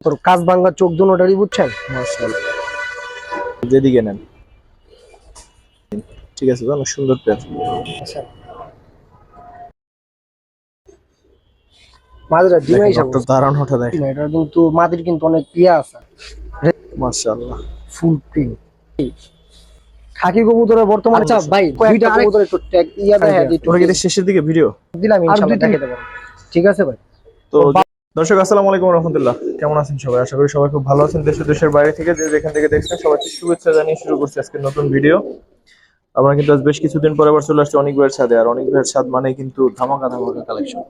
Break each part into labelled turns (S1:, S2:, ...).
S1: তোর কাজ ভাঙ্গা চোখ দুটারই বুঝছেন?
S2: যেদিকে নেন। ঠিক আছে অনেক সুন্দর পেয়ার
S1: আচ্ছা। মাদিরা ডিমাই সাবো
S2: ডক্টর দেখ
S1: এটা কিন্তু মাদির কিন্তু অনেক ইয়া আছে।
S2: মাশাআল্লাহ।
S1: ফুল প্রিন্ট। খাকি কবুতরের বর্তমান আচ্ছা ভাই দুইটা কবুতর একটু ট্যাগ ইয়া দেখা দিই
S2: তোরা কি শেষের দিকে? ভিডিও?
S1: দিলাম ইনশাআল্লাহ ঠিক আছে ভাই?
S2: তো দর্শক, আসসালামু আলাইকুম রহমতুল্লাহ। কেমন আছেন সবাই? আশা করি সবাই খুব ভালো আছেন। দেশ দেশের বাইরে থেকে যে যেখান থেকে দেখছেন, সবাইকে শুভেচ্ছা জানিয়ে শুরু করছি আজকে নতুন ভিডিও। আমরা কিন্তু আজ বেশ কিছুদিন পরে আবার চলে আসছি অনেক ভাইয়ের ছাদে। আর অনেক ভাইয়ের ছাদ মানে কিন্তু ধামাকা ধামাকা কালেকশন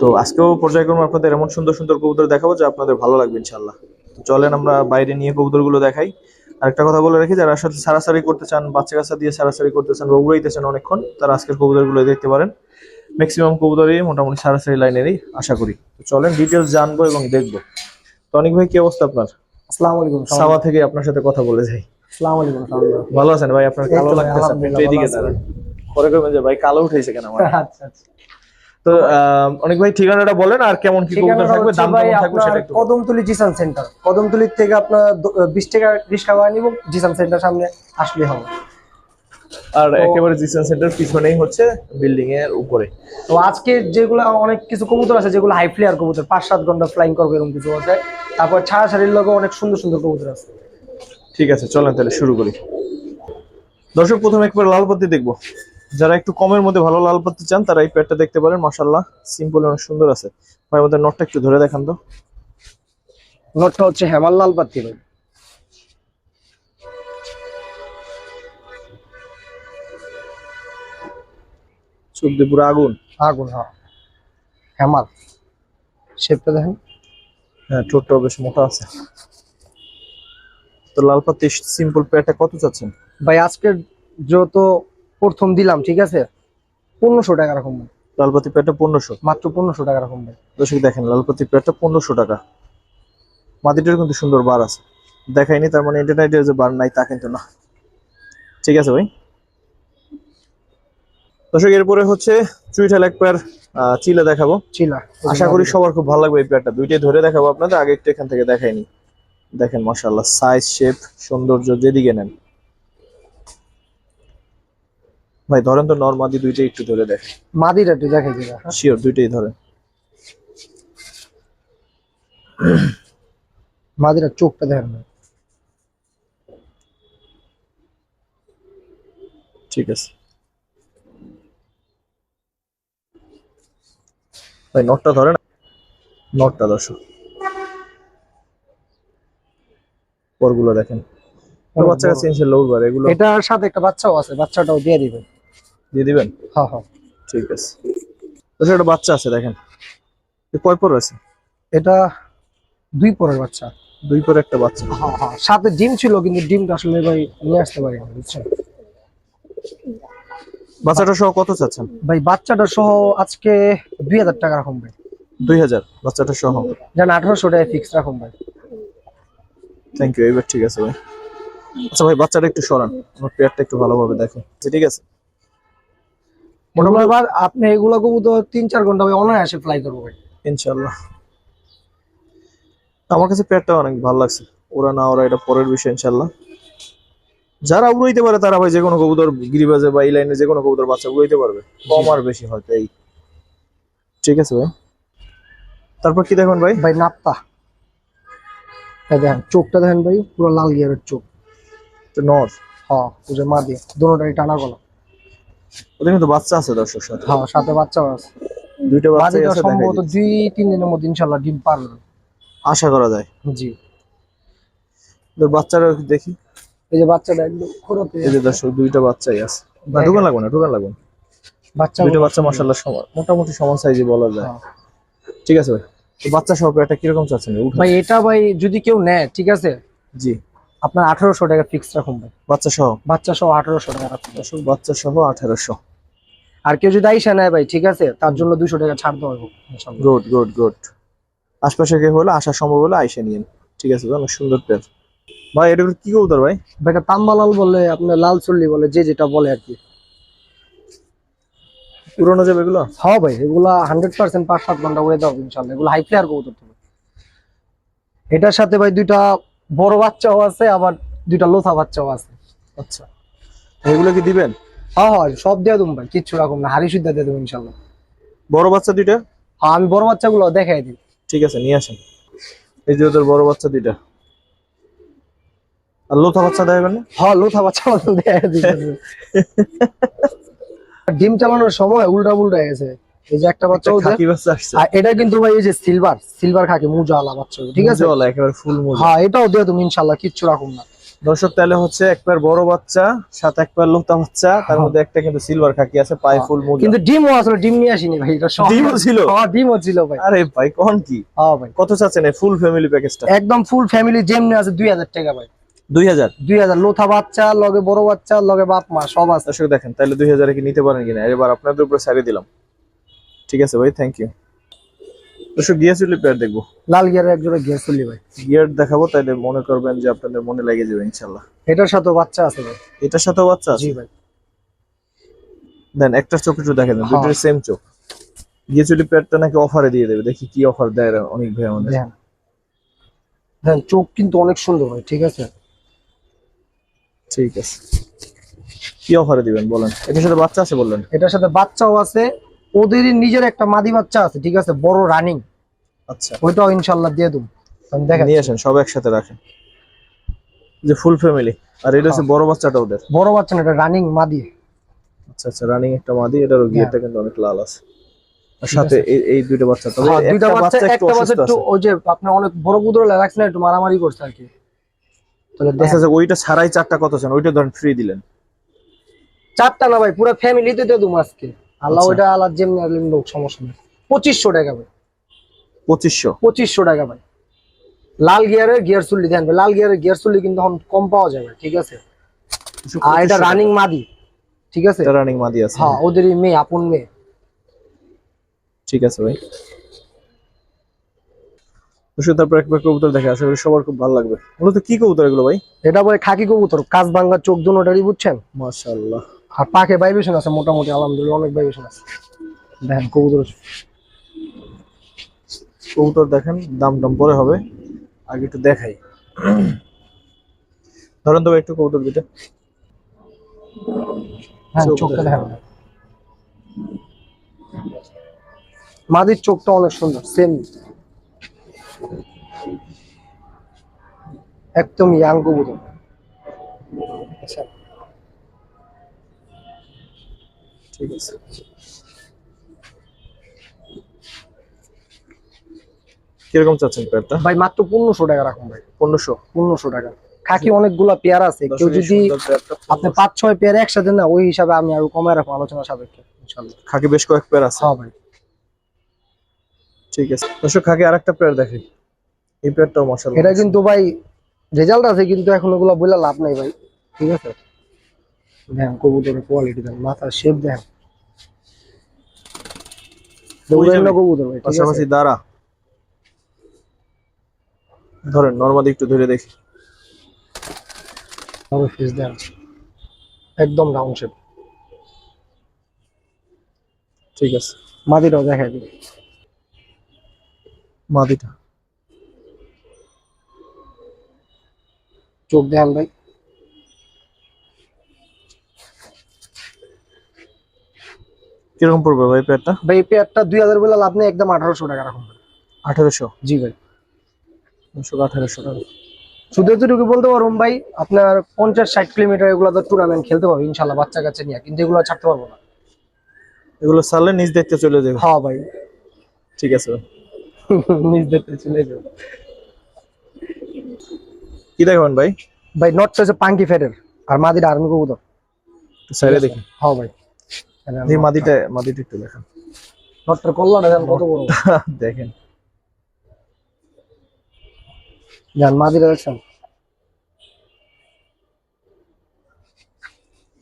S2: তো আজকেও পর্যায়ক্রমে আপনাদের এমন সুন্দর সুন্দর কবুতর দেখাবো যা আপনাদের ভালো লাগবে ইনশাল্লাহ তো চলেন আমরা বাইরে নিয়ে কবুতরগুলো দেখাই। আরেকটা কথা বলে রাখি, যারা সাথে সারাসারি করতে চান, বাচ্চা কাচ্চা দিয়ে সারাসারি করতে চান বা উড়াইতে চান অনেকক্ষণ, তারা আজকের কবুতরগুলো দেখতে পারেন। ম্যাক্সিমাম কবুতরই মোটামুটি সারাসারি লাইনেরই আশা করি। তো চলেন ডিটেলস জানব এবং দেখব। তো অনেক ভাই কি অবস্থা আপনার?
S1: আসসালামু আলাইকুম
S2: সাওয়া থেকে আপনার সাথে কথা বলে যাই।
S1: আসসালামু আলাইকুম
S2: ভালো আছেন ভাই? আপনার কালো লাগতেছে এদিকে দাঁড়ান। পরে করবেন যে ভাই কালো উঠেছে কেন আমার?
S1: আচ্ছা আচ্ছা।
S2: তো অনেক ভাই ঠিকানাটা বলেন আর কেমন কি কবুতর থাকবে দাম কেমন থাকবে সেটা একটু
S1: কদমতলি জিসান সেন্টার। কদমতলির থেকে আপনার দ- বিশ টাকা রিক্সা ভাড়া নিব জিসান সেন্টার সামনে আসলে হবে।
S2: আর একেবারে জিসেন সেন্টার পিছনেই হচ্ছে বিল্ডিং এর উপরে।
S1: তো আজকে যেগুলো অনেক কিছু কবুতর আছে যেগুলো হাই ফ্লেয়ার কবুতর পাঁচ সাত ঘণ্টা ফ্লাইং করবে এরকম কিছু আছে। তারপর ছাড়া ছাড়ির লোক অনেক সুন্দর সুন্দর কবুতর আছে।
S2: ঠিক আছে চলেন তাহলে শুরু করি। দর্শক প্রথমে একবার লাল পাত্তি দেখব। যারা একটু কমের মধ্যে ভালো লাল পাত্তি চান তারা এই প্যাডটা দেখতে পারেন। মাশাল্লাহ সিম্পল অনেক সুন্দর আছে। ভাই আমাদের নটটা একটু ধরে দেখান তো।
S1: নটটা হচ্ছে হেমাল লাল পাত্তি ভাই।
S2: চোখ দিয়ে পুরো আগুন?
S1: আগুন হ্যাঁ। হেমাল। শেপটা দেখেন।
S2: হ্যাঁ ঠোঁটটাও বেশ মোটা আছে। তো লাল পাত্তি সিম্পল প্যাডটা কত চাচ্ছেন?
S1: ভাই আজকে যেহেতু প্রথম দিলাম ঠিক আছে? পনেরোশো টাকা রকম ভাই।
S2: লাল পাতি প্যাডটা পনেরোশো।
S1: মাত্র পনেরোশো টাকা রকম ভাই।
S2: দর্শক দেখেন লাল পাতি পনেরোশো টাকা। মাটিটার কিন্তু সুন্দর বার আছে। দেখাইনি তার মানে ইন্টারনেটে যে বার নাই তা কিন্তু না। ঠিক আছে ভাই? দর্শক এরপরে হচ্ছে চুইঠাল এক পেয়ার চিলা দেখাবো।
S1: চিলা।
S2: আশা করি সবার খুব ভালো লাগবে এই পেয়ারটা। দুইটাই ধরে দেখাবো আপনাদের আগে একটু এখান থেকে দেখাইনি দেখেন মাশাআল্লাহ সাইজ শেপ সৌন্দর্য যেদিকে নেন। ভাই ধরেন তো নর্মাদি দুইটাই একটু ধরে দেখেন
S1: মাদিটা একটু দেখে দিলা
S2: শিওর দুইটাই ধরেন।
S1: মাদিরা চোখটা দেখেন
S2: ঠিক আছে। ভাই নটটা ধরে না? নটটা দর্শক। পরগুলো দেখেন। বাচ্চা কাছে ইনশাল্লাহ উঠবার এগুলো
S1: এটার সাথে একটা বাচ্চাও আছে বাচ্চাটাও দিয়ে দিবেন।
S2: দিয়ে দিবেন?
S1: হ্যাঁ হ্যাঁ।
S2: ঠিক আছে। দর্শক একটা বাচ্চা আছে দেখেন। কয় পর আছে?
S1: এটা দুই পরের বাচ্চা।
S2: দুই পরে একটা বাচ্চা।
S1: হ্যাঁ হ্যাঁ। সাথে ডিম ছিল কিন্তু ডিমটা আসলে ভাই নিয়ে আসতে পারি বুঝছেন?
S2: বাচ্চাটা সহ কত চাচ্ছেন?
S1: ভাই বাচ্চাটা সহ আজকে দুই হাজার টাকা রাখুন ভাই।
S2: দুই হাজার বাচ্চাটা সহ
S1: জান আঠারোশো টাকা ফিক্স রাখুন ভাই।
S2: থ্যাংক ইউ এবার ঠিক আছে ভাই। আচ্ছা ভাই বাচ্চাটা একটু সরান আমার পেয়ারটা একটু ভালোভাবে দেখেন। আচ্ছা, ঠিক আছে?
S1: মোটামুটি আপনি এগুলো তো তিন চার ঘণ্টা ভাই অনায়াসে ফ্লাই করব ভাই।
S2: ইনশাল্লাহ আমার কাছে পেয়ারটা অনেক ভালো লাগছে। ওরা না ওরা এটা পরের বিষয় ইনশাল্লাহ যারা উড়াইতে পারে তারা ভাই যে কোনো কবুতর গিরিবাজে বা এই লাইনে যে কোনো কবুতর বাচ্চা উড়াইতে পারবে। কম আর বেশি হয়তো এই ঠিক আছে ভাই। তারপর কি দেখুন ভাই?
S1: ভাই নাপ্তা। দেখেন চোখটা দেখেন ভাই পুরো লাল গিয়ারের চোখ।
S2: নর?
S1: হ্যাঁ ওই মা দিয়ে দোনোটাই টানা গলা।
S2: ওদের কিন্তু বাচ্চা আছে দর্শক সাথে?
S1: হ্যাঁ সাথে বাচ্চাও আছে।
S2: দুইটা বাচ্চা আছে
S1: সম্ভবত দুই তিন দিনের মধ্যে ইনশাল্লাহ ডিম পারবে।
S2: আশা করা যায়।
S1: জি।
S2: তো বাচ্চারা দেখি।
S1: এই যে বাচ্চাটা একদম খোরাতে
S2: এই যে দর্শক দুইটা বাচ্চাই আছে। না ঢুকান লাগবে না ঢুকান লাগবে।
S1: বাচ্চা
S2: দুইটা বাচ্চা মাসাল্লাহ সমান মোটামুটি সমান সাইজে বলা যায়।
S1: হ্যাঁ।
S2: ঠিক আছে ভাই তো বাচ্চা সহ পেয়ারটা কীরকম চাচ্ছেন?
S1: ভাই এটা ভাই যদি কেউ নেয় ঠিক আছে?
S2: জি।
S1: আপনার আঠারোশো টাকা ফিক্স রাখুন ভাই।
S2: বাচ্চা সহ?
S1: বাচ্চা সহ আঠারোশো টাকা রাখুন।
S2: দর্শক বাচ্চা সহ আঠারোশো।
S1: আর কেউ যদি আইসা নেয় ভাই ঠিক আছে? তার জন্য দুশো টাকা ছাড় দেওয়া
S2: গুড গুড গুড। আশপাশে কেউ হলে আসা সম্ভব হলে আইসে নিয়েন। ঠিক আছে ভাই অনেক সুন্দর পেয়ার ভাই এটা কি কবুতর ভাই?
S1: ভাই এটা তাম্বালাল বলে আপনার লাল চল্লি বলে যে যেটা বলে আর কি।
S2: পুরোনো যাবে এগুলো?
S1: হ্যাঁ ভাই এগুলা হান্ড্রেড পার্সেন্ট পাঁচ সাত ঘণ্টা উড়ে দাও ইনশাল্লাহ এগুলো হাই ফ্লেয়ার কবুতর তুমি এটার সাথে ভাই দুইটা বড় বাচ্চাও আছে আবার দুইটা লোথা বাচ্চাও আছে।
S2: আচ্ছা। এগুলো কি দিবেন?
S1: হ্যাঁ হ্যাঁ সব দেওয়া দেবো ভাই কিচ্ছু রাখুন না হাড়ি সুদ্ধা দিয়ে দেবো ইনশাল্লাহ
S2: বড় বাচ্চা দুইটা?
S1: হ্যাঁ আমি বড় বাচ্চাগুলো দেখাই দিই।
S2: ঠিক আছে নিয়ে আসেন। এই যে ওদের বড় বাচ্চা দুইটা। লোথা বাচ্চা দেবেন না
S1: হ্যাঁ লোথা বাচ্চা মতো দেখাই ডিম চালানোর সময় উল্টা উল্টা গেছে এই যে একটা বাচ্চা
S2: খাকি বাচ্চা আসছে।
S1: আর এটা কিন্তু ভাই এই যে সিলভার সিলভার খাকি মুজা বাচ্চা ঠিক আছে?
S2: মুজওয়ালা, একেবারে ফুল মোজা
S1: হ্যাঁ এটাও দিয়ে তুমি ইনশাল্লাহ কিচ্ছু রাখুন না।
S2: দর্শক তাহলে হচ্ছে এক পেয়ার বড় বাচ্চা সাথে এক পেয়ার লোকটা বাচ্চা তার
S1: হ্যাঁ।
S2: মধ্যে একটা কিন্তু সিলভার খাকি আছে পায়ে ফুল মোজা
S1: কিন্তু ডিমও আসলে ডিম নিয়ে আসিনি ভাই এটা
S2: ডিমও ছিল?
S1: হ্যাঁ ডিমও ছিল ভাই।
S2: আরে ভাই কোন কি?
S1: হ্যাঁ ভাই।
S2: কত চাচ্ছেন ফুল ফ্যামিলি প্যাকেজটা
S1: একদম ফুল ফ্যামিলি যেমনি আছে দুই হাজার টাকা ভাই। লোথা বাচ্চা লগে বড় বাচ্চা লগে বাপ মা সব আছে।
S2: দর্শক দেখেন তাহলে দুই হাজারে কি নিতে পারেন কিনা? এবার আপনাদের উপরে দিলাম। ঠিক আছে ভাই থ্যাংক ইউ দর্শক গিয়াসুলি পেয়ার দেখব।
S1: লাল গিয়ারের গিয়ার ভাই।
S2: গিয়ার দেখাবো তাহলে মনে করবেন যে আপনাদের মনে লেগে যাবে ইনশাল্লাহ।
S1: এটার সাথে বাচ্চা আছে ভাই।
S2: এটার সাথে বাচ্চা
S1: জি ভাই।
S2: দেন একটা চোখ একটু দেখেন
S1: হ্যাঁ।
S2: দুটোর সেম চোখ। গিয়াচুলি পেয়ারটা নাকি অফারে দিয়ে দেবে? দেখি কি অফার দেয় অনেক ভাই আমাদের।
S1: চোখ কিন্তু অনেক সুন্দর ভাই ঠিক আছে?
S2: ঠিক আছে। কি অফারে দিবেন বলেন? এটার সাথে বাচ্চা আছে বললেন।
S1: এটার সাথে বাচ্চাও আছে ওদেরই নিজের একটা মাদি বাচ্চা আছে ঠিক আছে? বড় রানিং
S2: আচ্ছা।
S1: ওইটাও ইনশাল্লাহ দিয়ে দেবো। দেখেন
S2: নিয়ে আসেন সব একসাথে রাখেন। যে ফুল ফ্যামিলি আর এটা হচ্ছে বড় বাচ্চাটা ওদের।
S1: বড় বাচ্চা না এটা রানিং মাদি।
S2: আচ্ছা আচ্ছা রানিং একটা মাদি এটারও গিয়ারটা কিন্তু অনেক লাল আছে। আর সাথে এই এই দুইটা বাচ্চা। তবে
S1: হ্যাঁ, দুইটা
S2: একটা
S1: বাচ্চা
S2: একটু
S1: বাচ্চা একটু ওই যে আপনার অনেক বড় কুদরে রাখছেন একটু মারামারি করছে আর কি। তাহলে
S2: আচ্ছা
S1: দেখেন
S2: আচ্ছা ওইটা ছাড়াই চারটা কত চান? ওইটা ধরেন ফ্রি দিলেন।
S1: চারটা না ভাই পুরো ফ্যামিলিতে দিয়ে দেবো আজকে। আল্লাহ
S2: আচ্ছা।
S1: ওইটা আল্লাহ যেমনি আল্লাহ লোক সমস্যা নেই। পঁচিশশো টাকা ভাই।
S2: পঁচিশশো?
S1: পঁচিশশো টাকা ভাই। লাল গিয়ারের গিয়ার চুল্লি দেন। লাল গিয়ারের গিয়ার চুল্লি কিন্তু কম পাওয়া যাবে ঠিক আছে? আর এটা রানিং মাদি ঠিক আছে?
S2: রানিং মাদি আছে।
S1: হ্যাঁ ওদেরই মেয়ে আপন মেয়ে।
S2: ঠিক আছে ভাই। তারপর কবুতর দেখে আশা করি সবার খুব ভালো লাগবে। মূলত কি কবুতর এগুলো ভাই?
S1: এটা বলে খাকি কবুতর কাজ ভাঙ্গা চোখ বুঝছেন?
S2: মাশাআল্লাহ।
S1: আর ভাইব্রেশন আছে মোটামুটি আলহামদুলিল্লাহ অনেক আছে। দেখেন কবুতর
S2: কবুতর দেখেন দাম দাম পরে হবে আগে একটু দেখাই। ধরেন তো একটু কবুতর
S1: হ্যাঁ চোখটা
S2: দেখেন।
S1: দেখেন। মাদির চোখটা অনেক সুন্দর সেম একদম ইয়াং কবুতর আচ্ছা।
S2: ঠিক আছে। কীরকম চাচ্ছেন পেয়ারটা
S1: ভাই মাত্র পনেরোশো টাকা রাখুন ভাই।
S2: পনেরোশো?
S1: পনেরোশো টাকা। খাকি অনেকগুলা পেয়ার আছে। কেউ যদি আপনি পাঁচ ছয় পেয়ার একসাথে না ওই হিসাবে আমি আরও কমায় রাখব আলোচনা সাপেক্ষে
S2: খাকি বেশ কয়েক পেয়ার আছে।
S1: হ্যাঁ ভাই।
S2: ঠিক আছে। দর্শক খাকি আরেকটা পেয়ার দেখি। এই পেয়ারটাও মাশাআল্লাহ
S1: এটা কিন্তু ভাই রেজাল্ট আছে কিন্তু এখন ওগুলো বলে লাভ নাই ভাই। ঠিক আছে? দেখেন কবুতরের কোয়ালিটি দেখেন মাথার শেপ দেখেন দৌড়েন কবুতর ভাই
S2: পাশাপাশি দাঁড়া। ধরেন নর্মালি একটু ধরে দেখি।
S1: তবে ফেস দেন একদম রাউন্ড শেপ
S2: ঠিক আছে।
S1: মাদিটাও দেখাই দিই
S2: মাদিটা
S1: চোখ দেখেন ভাই।
S2: কীরকম পড়বে ভাই পেয়ারটা?
S1: ভাই পেয়ারটা দুই হাজার বলে লাভ নেই একদম আঠারোশো টাকা রাখুন।
S2: আঠারোশো?
S1: জি ভাই।
S2: আঠারোশো টাকা।
S1: শুধু এতটুকু বলতে পারুন ভাই আপনার পঞ্চাশ ষাট কিলোমিটার এগুলো তো টুর্নামেন্ট খেলতে পারব ইনশাল্লাহ বাচ্চা কাচ্চা নিয়ে। কিন্তু এগুলো ছাড়তে পারব না।
S2: এগুলো সারলে নিজ দেখতে চলে যাবে।
S1: হ্যাঁ ভাই।
S2: ঠিক আছে।
S1: নিজ দেখতে চলে যাব।
S2: কি দেখবেন ভাই?
S1: ভাই নটটা হচ্ছে পাঙ্কি ফেডের আর মাদিটা আর্মি কবুতর।
S2: সাইডে দেখি।
S1: হ্যাঁ ভাই।
S2: এই মাদিটা মাদিটা একটু দেখেন।
S1: নটটার কল্লাটা দেন কত বড়।
S2: দেখেন।
S1: জান মাদিটা দেখছেন?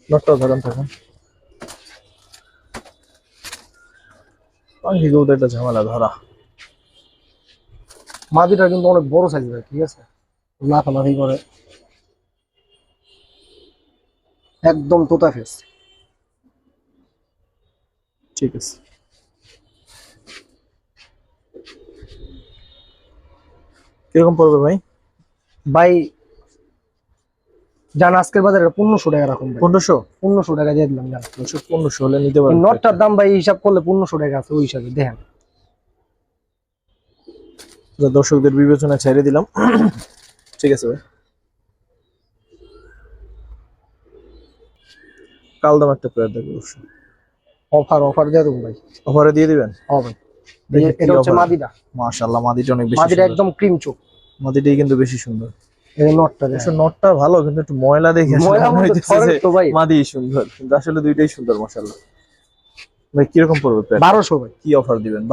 S2: নটটা ধরেন তখন পাখি গৌদ একটা ঝামেলা ধরা।
S1: মাদিটা কিন্তু অনেক বড় সাইজ ভাই ঠিক আছে? লাফালাফি করে। একদম তোতা ফেস
S2: ঠিক আছে। কীরকম পড়বে ভাই?
S1: ভাই জান আজকের বাজারে পনেরোশো টাকা রাখুন
S2: পনেরোশো?
S1: পনেরোশো টাকা দিয়ে দিলাম জান।
S2: পনেরোশো হলে নিতে পারেন
S1: নটটার দাম ভাই হিসাব করলে পনেরোশো টাকা আছে ওই হিসাবে দেখেন।
S2: দর্শকদের বিবেচনা ছেড়ে দিলাম। ঠিক আছে ভাই। কালদাম একটা পেয়ার দেখব অবশ্যই।
S1: অফার অফার দিয়ে দেবো ভাই।
S2: অফারে দিয়ে দিবেন?
S1: হ্যাঁ ভাই।
S2: দেখি
S1: এই-
S2: কি
S1: এটা হচ্ছে মাদিটা।
S2: মাশাআল্লাহ মাদিটা অনেক বেশি
S1: মাদিটা একদম ক্রিম চোখ।
S2: মাদিটাই কিন্তু বেশি সুন্দর।
S1: এই নটটা
S2: নটটা ভালো কিন্তু একটু ময়লা দেখে
S1: ময়লা তো ভাই।
S2: মাদি সুন্দর। কিন্তু আসলে দুইটাই সুন্দর মাশাআল্লাহ। ভাই কীরকম পড়বে
S1: ভাই।
S2: কি অফার দিবেন?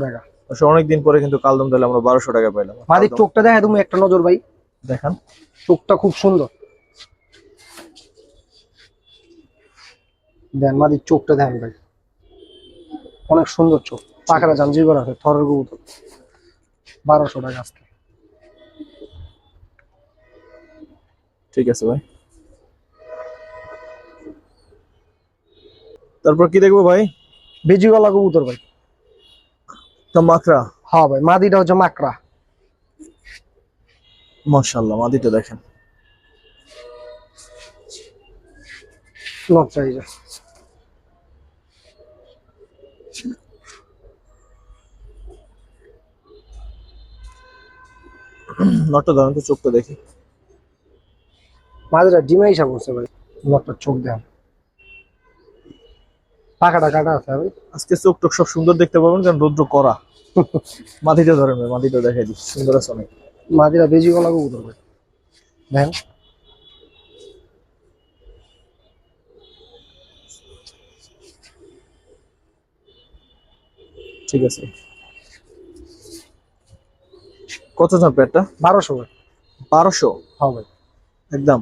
S1: টাকা।
S2: অনেকদিন পরে কিন্তু কালদম তাহলে আমরা বারোশো টাকা পাইলাম।
S1: মাদির চোখটা দেখা তুমি একটা নজর ভাই।
S2: দেখান।
S1: চোখটা খুব সুন্দর। দেন মাদির চোখটা দেন ভাই। অনেক সুন্দর চোখ। পাখাটা জাঞ্জির করা আছে থরের কবুতর। বারোশো টাকা আজকে।
S2: ঠিক আছে ভাই। তারপর কি দেখব ভাই?
S1: বেজি গলা কবুতর ভাই।
S2: মাকড়া?
S1: হ্যাঁ ভাই মাদিটা হচ্ছে মাকড়া।
S2: মাশাআল্লাহ মাদিটা দেখেন।
S1: নট চাই
S2: নটটা ধরেন তো চোখটা দেখি।
S1: মাদিটা ডিমে হিসাব করছে ভাই। নটটার চোখ দেন। পাখাটা কাটা আছে ভাই
S2: আজকে চোখ টোক সব সুন্দর দেখতে পাবেন কারণ রৌদ্র করা মাদিটা ধরেন ভাই মাদিটা দেখাই দিই সুন্দর আছে অনেক।
S1: মাদিটা বেজি গলা কবুতর ভাই। দেন।
S2: ঠিক আছে। কত দাম প্যাডটা
S1: বারোশো
S2: বারোশো?
S1: হ্যাঁ ভাই।
S2: একদম।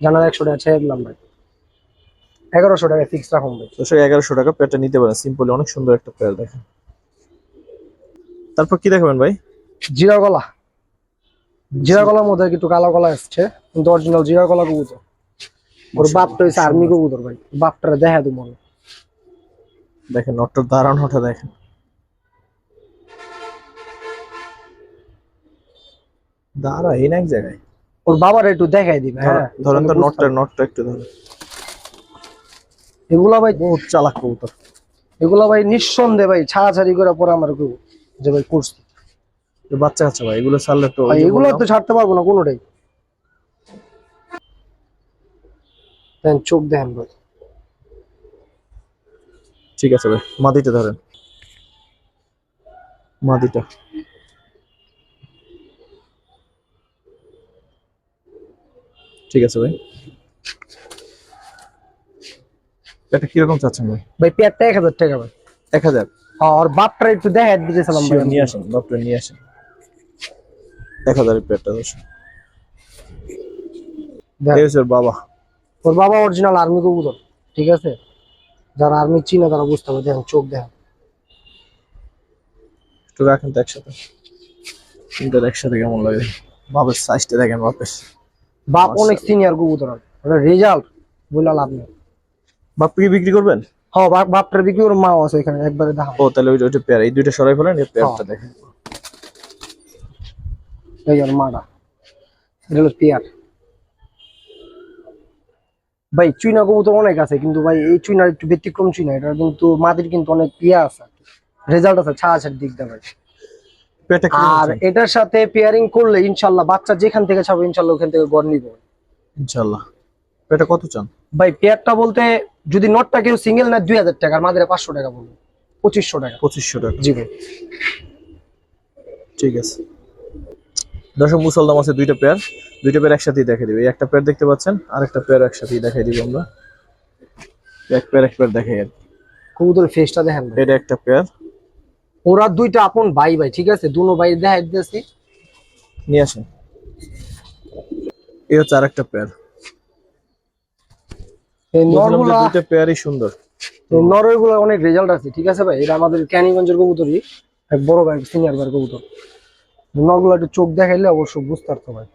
S1: জানার একশো টাকা ছেড়ে দিলাম ভাই। এগারোশো টাকা ফিক্স রাখুন ভাই
S2: দর্শক এগারোশো টাকা প্যাডটা নিতে পারেন। সিম্পলি অনেক সুন্দর একটা প্যাড দেখেন। তারপর কি দেখাবেন ভাই?
S1: জিরা গলা। জিরা গলার মধ্যে একটু কালো গলা এসছে কিন্তু অরিজিনাল জিরা গলা কবুতর। ওর বাপটা হচ্ছে আর্মি কবুতর ভাই। বাপটা দেখা দু মনে
S2: দেখেন নটটার দাঁড়ানোটা দেখেন। দাঁড়া এই না এক জায়গায়?
S1: ওর বাবার একটু দেখাই দিবে হ্যাঁ।
S2: ধরেন তো নটটা নটটা একটু ধরেন।
S1: এগুলা ভাই
S2: বহুত চালাক কবুতর।
S1: এগুলা ভাই নিঃসন্দেহে ভাই ছাড়াছাড়ি করে পরে আমার যে ভাই করছি।
S2: বাচ্চা কাচ্চা ভাই এগুলো ছাড়লে তো
S1: এগুলো তো ছাড়তে পারব না কোনোটাই। দেন চোখ দেখেন ভাই।
S2: ঠিক আছে ভাই মাদিটা ধরেন। মাদিটা ঠিক আছে ভাই। এটা কীরকম চাচ্ছেন ভাই?
S1: ভাই পেয়ারটা এক হাজার টাকা ভাই।
S2: এক হাজার?
S1: হ্যাঁ, বাপটা একটু দেখাই দিতেছিলাম ভাই।
S2: নিয়ে আসেন ডক্টর নিয়ে আসেন। এক হাজারের ওর বাবা।
S1: ওর বাবা অরিজিনাল আর্মি কবুতর ঠিক আছে? যারা আর্মি চিনে তারা বুঝতে পারবে দেখেন চোখ দেখেন।
S2: একটু রাখেন তো একসাথে। তিনটার একসাথে কেমন লাগে? বাপের সাইজটা দেখেন বাপের।
S1: বাপ অনেক সিনিয়র কবুতর রেজাল্ট বলে লাভ নেই
S2: বাপ কি বিক্রি করবেন?
S1: হ্যাঁ বাপ বাপটার দিকে ওর মাও আছে এখানে একবারে দেখা
S2: ও তাহলে ওইটা ওইটা পেয়ার এই দুইটা সরাই ফেলেন এই পেয়ারটা দেখেন।
S1: এই ওর মাটা এটা হলো পেয়ার। ভাই চুইনা কবুতর অনেক আছে কিন্তু ভাই এই চুইনার একটু ব্যতিক্রম চুইনা এটা কিন্তু মাটির কিন্তু অনেক পিয়া আছে। রেজাল্ট আছে ছাড়াছাড়ি দিক দিয়ে ভাই। আর এটার সাথে পেয়ারিং করলে ইনশাল্লাহ বাচ্চা যেখান থেকে ছাড়বে ইনশাল্লাহ ওখান থেকে গড় নিব।
S2: ইনশাআল্লাহ পেয়ারটা কত চান?
S1: ভাই পেয়ারটা বলতে যদি নটটা কেউ সিঙ্গেল না দুই হাজার টাকা মাদের পাঁচশো টাকা বলব পঁচিশশো টাকা।
S2: পঁচিশশো টাকা।
S1: জি ভাই।
S2: ঠিক আছে। দর্শক মুসলদাম আছে দুইটা পেয়ার দুইটা পেয়ার একসাথেই দেখে দিবে। এই একটা পেয়ার দেখতে পাচ্ছেন আর একটা পেয়ার একসাথেই দেখাই দিব আমরা। এক পেয়ার এক পেয়ার দেখাই আর কি।
S1: কবুতরের ফেসটা দেখেন
S2: এটা একটা পেয়ার
S1: ওরা দুইটা আপন ভাই ভাই ঠিক আছে? দুনো ভাই দেখাই দিতেছি।
S2: নিয়ে আসেন। এই হচ্ছে আর
S1: একটা
S2: পেয়ার যে পেয়ারই সুন্দর।
S1: এই নরেরগুলো অনেক রেজাল্ট আছে ঠিক আছে ভাই? এটা আমাদের ক্যানিগঞ্জের কবুতরই এক বড় ভাই সিনিয়র ভাই কবুতর। নরগুলো একটু চোখ দেখাইলে অবশ্য বুঝতে পারতো ভাই।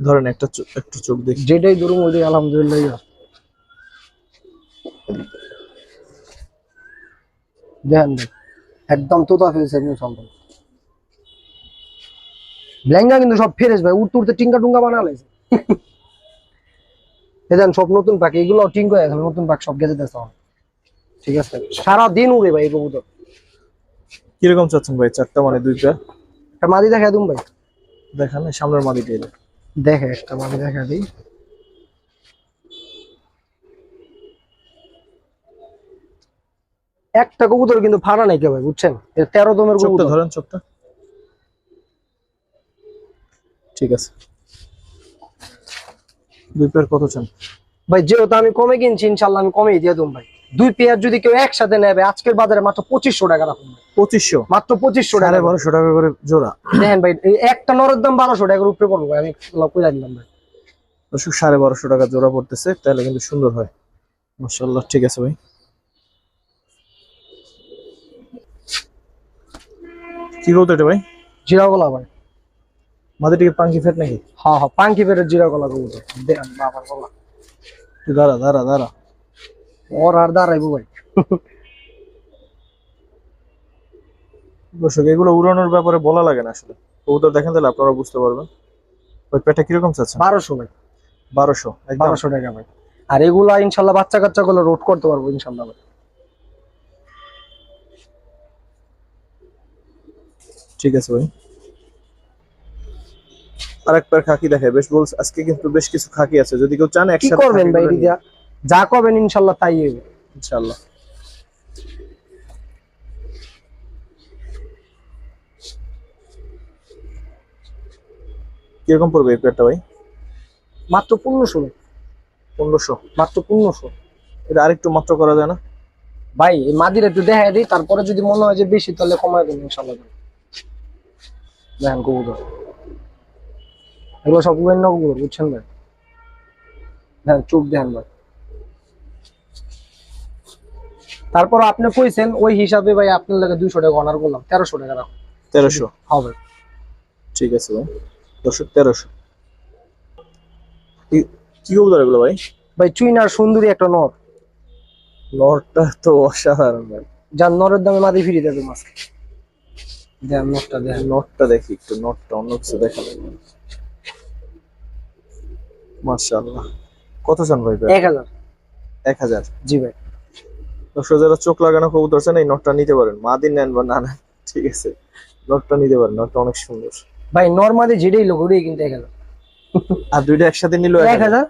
S2: ধরেন একটা একটু চোখ দেখি।
S1: যেটাই ধরুন ওইটাই আলহামদুলিল্লাহ। দেখেন একদম তোতা ফেলছে একদম সম্ভব লেঙ্গা কিন্তু সব ফেরেস ভাই উঠতে উঠতে টিঙ্কা টুঙ্কা বানা এদেন সব নতুন এগুলো গেছে নতুন সব গেজে ঠিক আছে। সারা দিন উড়ে ভাই কবুতর।
S2: কীরকম চাচ্ছেন ভাই চারটা মানে দুই পেয়ার
S1: একটা মাদি দেখা দিন ভাই।
S2: দেখান সামনের এলে
S1: দেখে একটা মাদি দেখা দিই। একটা কবুতর কিন্তু ফাড়া নাই কে ভাই বুঝছেন? তেরো দমের কবুতর।
S2: ধরেন চোখটা। ঠিক আছে। দুই পেয়ার কত চান?
S1: ভাই যেহেতু আমি কমে কিনছি ইনশাল্লাহ আমি কমেই দিয়ে দেবো ভাই। দুই পেয়ার যদি কেউ একসাথে নেবে আজকের বাজারে মাত্র পঁচিশশো টাকা রাখুন
S2: পঁচিশশো?
S1: মাত্র পঁচিশশো টাকা।
S2: বারোশো টাকা করে জোড়া।
S1: দেখেন ভাই একটা নরের দাম বারোশো টাকার উপরে পড়ব ভাই আমি কইরা দিলাম ভাই।
S2: দর্শক সাড়ে বারোশো টাকা জোড়া পড়তেছে তাহলে কিন্তু সুন্দর হয়। মাশাল্লাহ ঠিক আছে ভাই। কি বলতো এটা ভাই?
S1: জিরা গলা ভাই
S2: মাদিটিকে পাঙ্কি ফেট নাকি?
S1: হ্যাঁ হ্যাঁ পাঙ্কি পেটের জিরা গলা কবুতর। দেখেন বাবার গলা।
S2: তুই দাঁড়া দাঁড়া দাঁড়া।
S1: ওর আর দাঁড়াইবো ভাই।
S2: দর্শক এগুলো উড়ানোর ব্যাপারে বলা লাগে না আসলে। কবুতর দেখেন তাহলে আপনারা বুঝতে পারবেন। ওই পেটটা কীরকম চাচ্ছেন?
S1: বারোশো ভাই।
S2: বারোশো
S1: বারোশো টাকা ভাই। আর এগুলা ইনশাল্লাহ বাচ্চা কাচ্চা গুলো রোড করতে পারব ইনশাল্লাহ ভাই।
S2: ঠিক আছে ভাই। আরেক পেয়ার খাকি দেখে বেশ বলছে আজকে কিন্তু বেশ কিছু খাকি আছে। যদি কেউ চান একসাথে
S1: করবেন ভাই
S2: খাকিগুলো
S1: যা করবেন ইনশাল্লাহ তাই হবে।
S2: ইনশাআল্লাহ কীরকম পড়বে এই পেয়ারটা ভাই?
S1: মাত্র পনেরোশো।
S2: পনেরোশো।
S1: মাত্র পনেরোশো।
S2: এটা আরেকটু মাত্র করা যায় না?
S1: ভাই এই মাদির একটু দেখাই দিই তারপরে যদি মনে হয় যে বেশি তাহলে কমায় দেবেন ইনশাল্লাহ। দেখেন কবুতর। এগুলো সব উড়েন না বুঝছেন ভাই হ্যাঁ চোখ দেখেন ভাই তারপর আপনি কইছেন ওই হিসাবে ভাই আপনার লাগে দুইশো টাকা অনার করলাম তেরোশো টাকা রাখো।
S2: তেরোশো?
S1: হবে।
S2: ঠিক আছে ভাই। দশশো তেরোশো। কি- কবুতর এগুলো ভাই?
S1: ভাই চুইনার সুন্দরী একটা নর।
S2: নরটা তো অসাধারণ ভাই।
S1: যার নরের দামে মাদি ফিরি দেবে মাছ দেন নরটা দেখ।
S2: নটটা দেখি একটু নটটা অন্য কিছু দেখা মাশাআল্লাহ। কত চান ভাই
S1: এক হাজার।
S2: এক হাজার?
S1: জি ভাই।
S2: দর্শক যারা চোখ লাগানো কবুতর চান এই নটটা নিতে পারেন। মা দিন নেন বা না নেন ঠিক আছে। নটটা নিতে পারেন নটটা অনেক সুন্দর।
S1: ভাই নর্মালি যেটাই লোক ওটাই কিন্তু এক হাজার।
S2: আর দুইটা একসাথে নিল
S1: এক হাজার।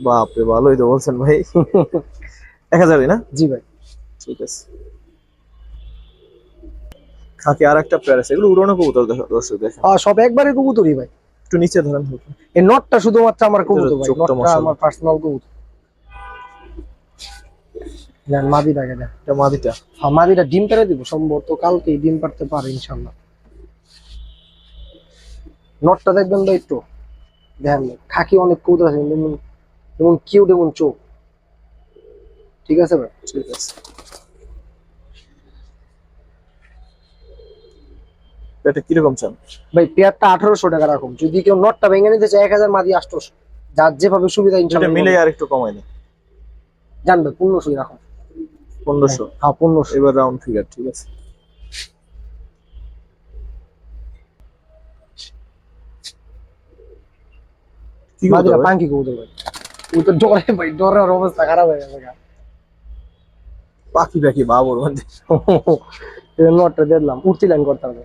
S2: বাপরে ভালোই তো বলছেন ভাই। এক হাজারই না?
S1: জি ভাই।
S2: ঠিক আছে। খাকি আর একটা প্যার আছে। এগুলো উড়ানো কবুতর দর্শক দেখেন।
S1: আর সব একবারে কবুতরই ভাই।
S2: একটু নিচে ধরেন
S1: এই নটটা শুধুমাত্র আমার কবুতর ভাই নটটা আমার পার্সোনাল কবুতর। দেন মাদিটাকে দেন
S2: এটা মাদিটা।
S1: হ্যাঁ মাদিটা ডিম পেরে দিব সম্ভবত কালকেই ডিম পারতে পারে ইনশাল্লাহ নটটা দেখবেন ভাই একটু দেখেন খাকি অনেক কবুতর আছে যেমন যেমন কিউট এবং চোখ। ঠিক আছে ভাই?
S2: ঠিক আছে। এটা কীরকম চান?
S1: ভাই পেয়ারটা আঠারোশো টাকা রাখুন। যদি কেউ নটটা ভেঙে নিতে চায় এক হাজার মাদি আটশোশো যার যেভাবে সুবিধা ইনশাল্লাহ
S2: মিলে আর একটু কমাই দেন।
S1: জানবে পনেরোশোই রাখুন।
S2: পনেরোশো?
S1: হ্যাঁ পনেরোশো।
S2: এবার রাউন্ড ফিগার ঠিক আছে।
S1: মাদিরা পাঙ্কি কবুতর ভাই। ও তো ডরে ভাই ডরের অবস্থা খারাপ হয়ে গেছে।
S2: পাখি পাখি বাবর মানে
S1: নটটা দেখলাম উঠতি লাইন করতে হবে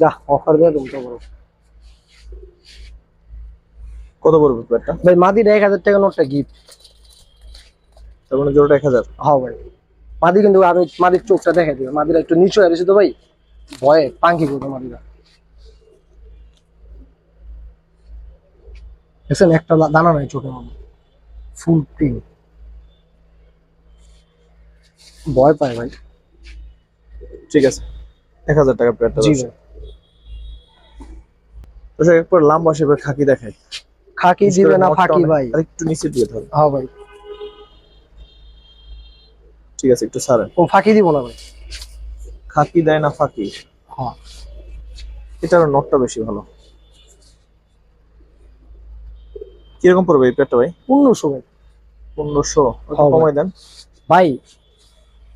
S1: যা অফার দিয়ে তুমি তো করো
S2: কত পড়বে প্লেটটা
S1: ভাই এক হাজার টাকা নোটটা গিফট
S2: তার মানে জোড়াটা এক হাজার?
S1: হ্যাঁ ভাই। মাদি কিন্তু আমি মাদির চোখটা দেখে দিবে মাদিরা একটু নিচু হয়ে তো ভাই। ভয়ে পাঙ্কি করতো মাদিরা। দেখছেন একটা দানা নাই চোখের মধ্যে। ফুল পিঙ্ক ভয় পায় ভাই।
S2: ঠিক আছে। এক হাজার টাকা প্লেটটা
S1: জি ভাই।
S2: একবার লাম্বা শেপের খাকি দেখাই
S1: খাকি দিবে না ফাঁকি ভাই।
S2: একটু নিচে দিয়ে ধর।
S1: হ্যাঁ ভাই।
S2: ঠিক আছে একটু ছাড়েন।
S1: ও ফাঁকি দিব না ভাই।
S2: খাকি দেয় না ফাঁকি?
S1: হ্যাঁ।
S2: এটার নটটা বেশি ভালো। কীরকম পড়বে এই প্লেটটা ভাই?
S1: পনেরোশো ভাই।
S2: পনেরোশো।
S1: হ্যাঁ
S2: কমাই দেন।
S1: ভাই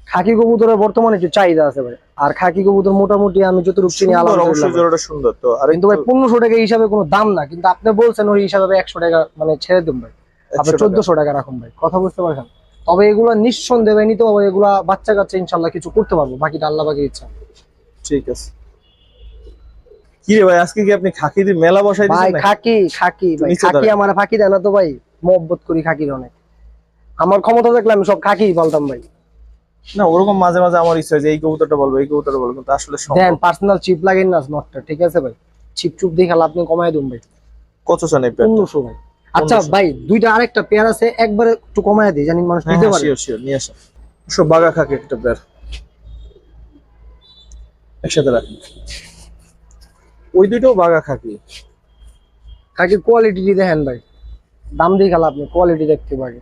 S1: খাকি কবুতরের বর্তমানে একটু চাহিদা আছে ভাই। আর খাকি কবুতর মোটামুটি আমি যতটুকু চিনি
S2: সুন্দর
S1: আলাদা
S2: সুন্দর। তো আর
S1: কিন্তু ভাই পনেরোশো টাকা হিসাবে কোনো দাম না কিন্তু আপনি বলছেন ওই হিসাবে একশো টাকা মানে ছেড়ে দেন ভাই। আপনি চোদ্দশো টাকা রাখুন ভাই কথা বুঝতে পারছেন? তবে এগুলো নিঃসন্দেহে ভাই নিতে পারব এগুলা বাচ্চা কাচ্চা ইনশাল্লাহ কিছু করতে পারব বাকিটা আল্লাহ বাকি ইচ্ছা।
S2: ঠিক আছে। কি রে ভাই আজকে কি আপনি খাকি দিয়ে মেলা বসাই
S1: ভাই খাকি খাকি ভাই খাকি আমার ফাঁকি দেয় না তো ভাই মহব্বত করি খাকির অনেক। আমার ক্ষমতা থাকলে আমি সব খাকি বলতাম ভাই।
S2: না ওরকম মাঝে মাঝে আমার ইচ্ছা হয় যে এই কবুতরটা বলব এই কবুতরটা বলব কিন্তু আসলে
S1: দেন পার্সোনাল চিপ লাগেন না নটটা ঠিক আছে ভাই? চিপ চুপ দিয়ে খেলা আপনি কমাই দেন ভাই।
S2: কত চান এই
S1: পনেরোশো ভাই। আচ্ছা ভাই দুইটা আরেকটা পেয়ার আছে একবারে একটু কমাই দিই জানি মানুষ
S2: হ্যাঁ
S1: নিতে পারে।
S2: শিওর শিওর নিয়ে আসেন। সব বাগা খাকে একটা প্যার একসাথে রাখেন ওই দুইটাও বাগা খাকি।
S1: খাকি কোয়ালিটি দেখেন ভাই। দাম দিয়ে খেলা আপনি কোয়ালিটি দেখতে পারে।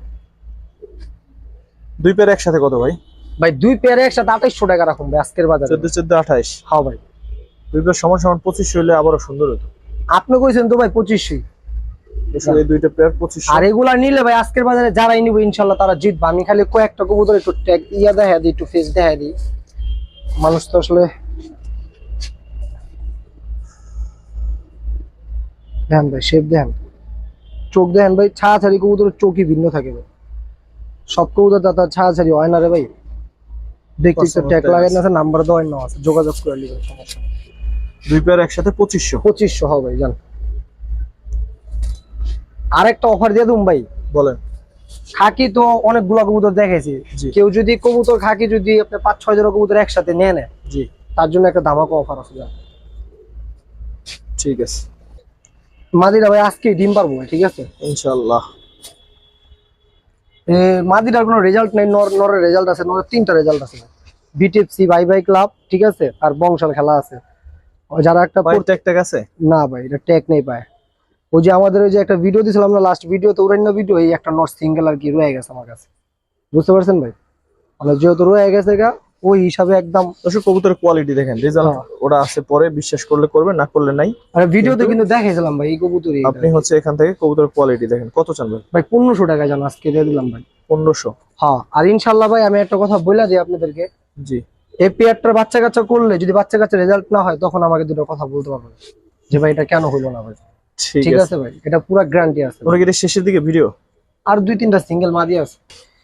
S2: দুই প্যার একসাথে কত ভাই?
S1: ভাই দুই পেয়ারে একসাথে আঠাইশশো টাকা রাখুন ভাই আজকের বাজারে।
S2: চোদ্দ চোদ্দ আঠাইশ।
S1: হ্যাঁ ভাই।
S2: দুই প্যার সমান সমান পঁচিশ হলে আবারও সুন্দর হতো।
S1: আপনি কইছেন তো ভাই পঁচিশশো।
S2: আসলে দুইটা প্যার পঁচিশ
S1: আর এগুলা নিলে ভাই আজকের বাজারে যারাই নিবে ইনশাল্লাহ তারা জিতবে। আমি খালি কয়েকটা কবুতর একটু ট্যাগ ইয়া দেখা দিই একটু ফেস দেখা দিই। মানুষ তো আসলে দেখেন ভাই শেপ দেখেন চোখ দেখেন ভাই ছাড়াছাড়ি কবুতরের চোখই ভিন্ন থাকে ভাই। সব কবুতর দাদা ছাড়াছাড়ি হয় না রে ভাই। ট্যাগ লাগাই না নাম্বার দেওয়ার না আছে যোগাযোগ করে নিবেন সমস্যা
S2: দুই প্যার একসাথে পঁচিশশো।
S1: পঁচিশশো হবে জান। আরেকটা অফার দিয়ে দুম ভাই।
S2: বলেন।
S1: খাকি তো অনেকগুলো কবুতর দেখেছি। কেউ যদি কবুতর খাকি যদি আপনি পাঁচ ছয় জোড়া কবুতর একসাথে নিয়ে নেয়
S2: জি।
S1: তার জন্য একটা ধামাকা অফার আছে জান।
S2: ঠিক আছে।
S1: মাদিরা ভাই আজকে ডিম পারব ঠিক আছে?
S2: ইনশাল্লাহ
S1: এ, মাদিরার কোনো রেজাল্ট নেই নর নরের রেজাল্ট আছে নরের তিনটা রেজাল্ট আছে। বিটিএফসি বাই বাই ক্লাব ঠিক আছে? আর বংশাল খেলা আছে। ও যারা একটা
S2: ট্যাগ ট্যাগ আছে?
S1: না ভাই এটা টেক নেই পায় ওই যে আমাদের ওই যে একটা ভিডিও দিয়েছিলাম না লাস্ট ভিডিও তো উড়ান্য ভিডিও এই একটা নট সিঙ্গেল আর কি রয়ে গেছে আমার কাছে। বুঝতে পারছেন ভাই? মানে যেহেতু রয়ে গেছে গা ওই হিসাবে একদম
S2: দর্শক কবুতরের কোয়ালিটি দেখেন রেজাল্ট
S1: হ্যাঁ।
S2: ওরা আছে পরে বিশ্বাস করলে করবে না করলে নাই।
S1: আর ভিডিওতে
S2: কিন্তু-
S1: দেখাইছিলাম ভাই এই কবুতরই।
S2: আপনি হচ্ছে এখান থেকে কবুতরের কোয়ালিটি দেখেন। কত চান ভাই?
S1: ভাই পনেরোশো টাকা জানো আজকে দিয়ে দিলাম ভাই।
S2: পনেরোশো।
S1: হ্যাঁ আর ইনশাল্লাহ ভাই আমি একটা কথা বলে দিই আপনাদেরকে।
S2: জি।
S1: এই পেয়ারটার বাচ্চা কাচ্চা করলে যদি বাচ্চা কাচ্চা রেজাল্ট না হয় তখন আমাকে দুটো কথা বলতে পারবেন যে ভাই এটা কেন হইল না ভাই?
S2: ঠিক আছে।
S1: ভাই এটা পুরো গ্যারান্টি আছে।
S2: ওরা কি শেষের দিকে ভিডিও
S1: আর দুই তিনটা সিঙ্গেল মাদি আছে।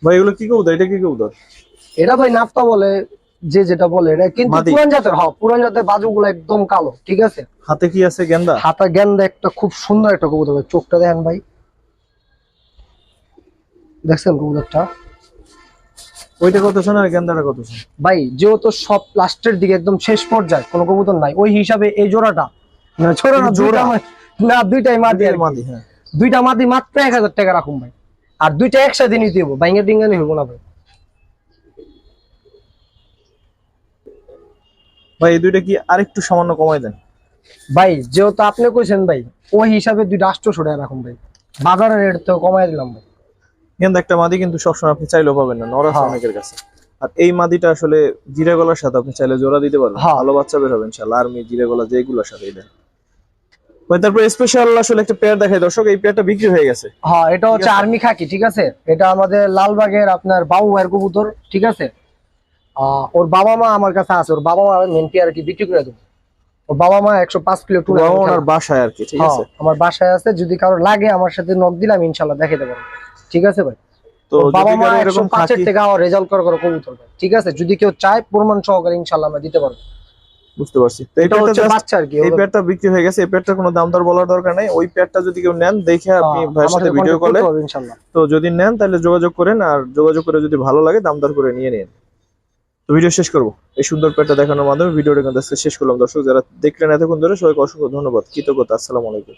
S2: ভাই এগুলো কি কবুতর? এটা কি কবুতর?
S1: এটা ভাই নাপ্তা বলে যে যেটা বলে এটা কিন্তু। পুরান জাতের হ্যাঁ পুরান জাতের বাজুগুলো একদম কালো ঠিক আছে?
S2: হাতে কি আছে গেন্দা?
S1: হাতা গেন্দা একটা খুব সুন্দর একটা কবুতর ভাই চোখটা দেখেন ভাই। দেখছেন কবুতরটা?
S2: ওইটা কত শোন আর গেন্দাটা কত শোন
S1: ভাই যেহেতু সব লাস্টের দিকে একদম শেষ পর্যায়ে কোনো কবুতর নাই। ওই হিসাবে এই জোড়াটা না ছোড়া না
S2: জোড়া?
S1: জোড়া না দুইটাই মাদি আর
S2: মাদি হ্যাঁ।
S1: দুইটা মাদি মাত্র এক হাজার টাকা রাখুন ভাই। আর দুইটা একসাথে নিতে হব বাইঙ্গা টিঙ্গানি হইব না ভাই।
S2: ভাই এই দুইটা কি আরেকটু সামান্য কমাই দেন?
S1: ভাই যেহেতু আপনি কইছেন ভাই ওই হিসাবে দুইটা আটশোশো টাকা রাখুন ভাই। বাজারের রেট তো কমাই দিলাম ভাই।
S2: গেন্দা একটা মাদি কিন্তু সবসময় আপনি চাইলেও পাবেন না নরা
S1: হ্যাঁ।
S2: অনেকের কাছে। আর এই মাদিটা আসলে জিরা গলার সাথে আপনি চাইলে জোড়া দিতে পারবেন।
S1: হ্যাঁ।
S2: ভালো বাচ্চা বের হবে ইনশাআল্লাহ আর্মি জিরা গলা যেগুলোর সাথে ভাই তারপর স্পেশাল আসলে একটা পেয়ার দেখাই। দর্শক এই পেয়ারটা বিক্রি হয়ে গেছে।
S1: হ্যাঁ এটা হচ্ছে আর্মি খাকি ঠিক আছে? এটা আমাদের লালবাগের আপনার বাবু ভাইয়ের কবুতর ঠিক আছে? ওর বাবা মা আমার কাছে আছে ওর বাবা মা মেনটি আর কি বিক্রি করে দেবো। ওর বাবা মা একশো পাঁচ কিলো
S2: বাবা ওনার বাসায় আর কি ঠিক আছে?
S1: আমার বাসায় আছে যদি কারও লাগে আমার সাথে নক দিলাম ইনশাল্লাহ দেখাতে পারব। ঠিক আছে ভাই?
S2: তো
S1: বাবা মা একশো পাঁচের থেকে আমার রেজাল্ট করে করে কবুতর ঠিক আছে? যদি কেউ চায় প্রমাণ সহকারে ইনশাল্লাহ আমরা দিতে পারব।
S2: বুঝতে পারছি। তো
S1: এটা হচ্ছে বাচ্চা আর কি
S2: এই বিক্রি হয়ে গেছে এই কোনো দাম দর বলার দরকার নেই। ওই যদি কেউ নেন দেখে আপনি
S1: হ্যাঁ,
S2: ভাইয়ের সাথে
S1: সাথে
S2: ভিডিও কলে তো যদি নেন তাহলে যোগাযোগ করেন আর যোগাযোগ করে যদি ভালো লাগে দাম দর করে নিয়ে নিন। তো ভিডিও শেষ করব। এই সুন্দর পেটটা দেখানোর মাধ্যমে ভিডিওটা কিন্তু শেষ করলাম। দর্শক, যারা দেখলেন এতক্ষণ ধরে, সবাইকে অসংখ্য ধন্যবাদ। কৃতজ্ঞতা। আসসালামু আলাইকুম।